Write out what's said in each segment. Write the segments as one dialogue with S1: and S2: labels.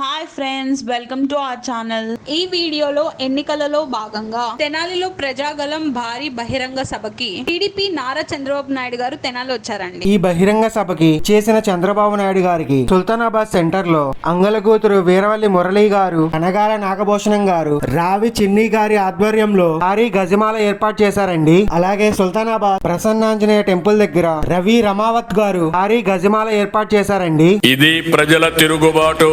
S1: Hi friends welcome to our channel ఈ వీడియోలో ఎన్నికలలో భాగంగా తెనాలిలో ప్రజాగలం భారీ బహిరంగ సభకి టీడీపీ నారా చంద్రబాబు నాయుడు గారు తెనాలి వచ్చారండి.
S2: ఈ బహిరంగ సభకి చేసిన చంద్రబాబు నాయుడు గారికి సుల్తానాబాద్ సెంటర్లో అంగలగూతురు వీరవల్లి మురళి గారు అనగాల నాగభూషణం గారు రావి చిన్ని గారి ఆధ్వర్యంలో భారీ గజమాల ఏర్పాటు చేశారండి. అలాగే సుల్తానాబాద్ ప్రసన్నాంజనేయ టెంపుల్ దగ్గర రవి రమావత్ గారు భారీ గజమాల ఏర్పాటు చేశారండి.
S3: ఇది ప్రజల తిరుగుబాటు.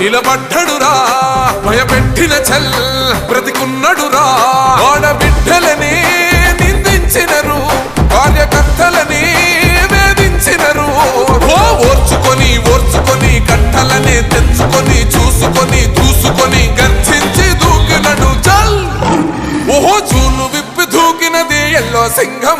S4: నిలబడ్డడురా. భయపెట్టిన చల్ బ్రతికున్నడురా. ఆడబిడ్డలని నిందించినరు కార్యకర్తలని వేధించినరు. ఓ ఓర్చుకొని ఓర్చుకొని కట్టలని తెంచుకొని చూసుకొని దూసుకొని గర్జించి దూకినడు చల్ ఓహో చూలు విప్పి దూకినది ఎల్లో సింహం.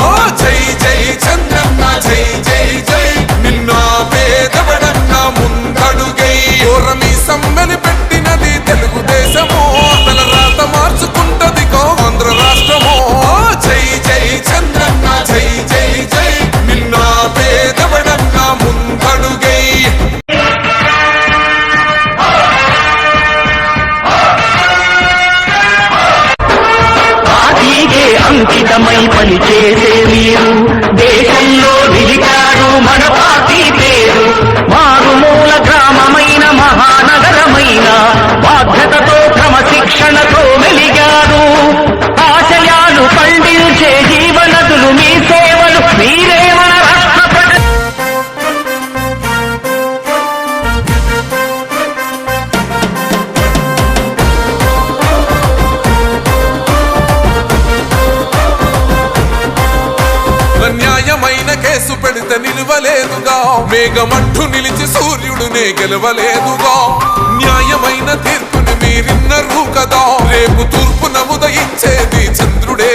S4: పెడితే నిలవలేదుగా. మేఘమంటూ నిలిచి సూర్యుడునే గెలవలేదుగా. న్యాయమైన తీర్పుని మీరిన్నరు కదా. రేపు తూర్పున ఉదయించేది చంద్రుడే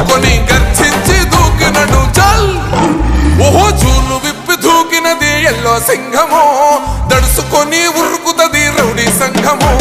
S4: అందుకొని గర్జించి దూకినడు చల్. ఓహో చూలు విప్పి దూకినది ఎల్లో సింహము. దడుసుకొని ఉరుకుతది రౌడీ సంఘము.